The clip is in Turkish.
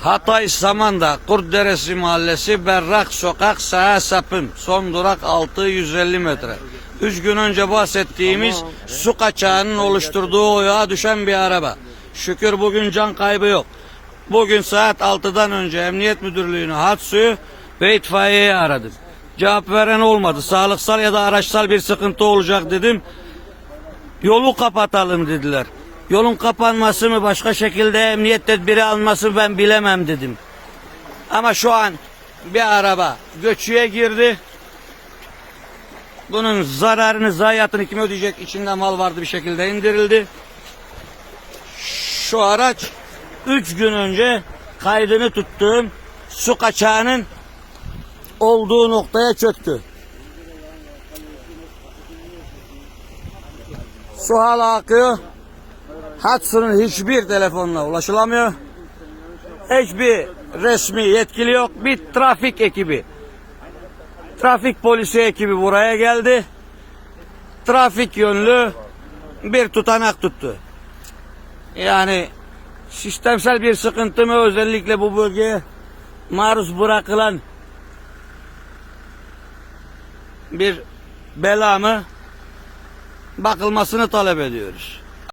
Hatay Samanda Kurtderesi Mahallesi Berrak Sokak Sağa Sapım son durak 650 metre. Üç gün önce bahsettiğimiz su kaçağının oluşturduğu oyağa düşen bir araba. Şükür bugün can kaybı yok. Bugün saat 6'dan önce Emniyet Müdürlüğü'nü hat suyu ve itfaiyeyi aradım. Cevap veren olmadı. Sağlıksal ya da araçsal bir sıkıntı olacak dedim. Yolu kapatalım dediler. Yolun kapanması mı başka şekilde emniyet tedbiri alması mı ben bilemem dedim. Ama şu an bir araba göçüye girdi. Bunun zararını, zayiatını kim ödeyecek? İçinde mal vardı bir şekilde indirildi. Şu araç 3 gün önce kaydını tuttuğum su kaçağının olduğu noktaya çöktü. Su hala akıyor. Hatsının hiçbir telefonla ulaşılamıyor. Hiçbir resmi yetkili yok. Bir trafik ekibi. Trafik polisi ekibi buraya geldi. Trafik yönlü bir tutanak tuttu. Yani sistemsel bir sıkıntı mı özellikle bu bölgeye maruz bırakılan bir bela mı bakılmasını talep ediyoruz.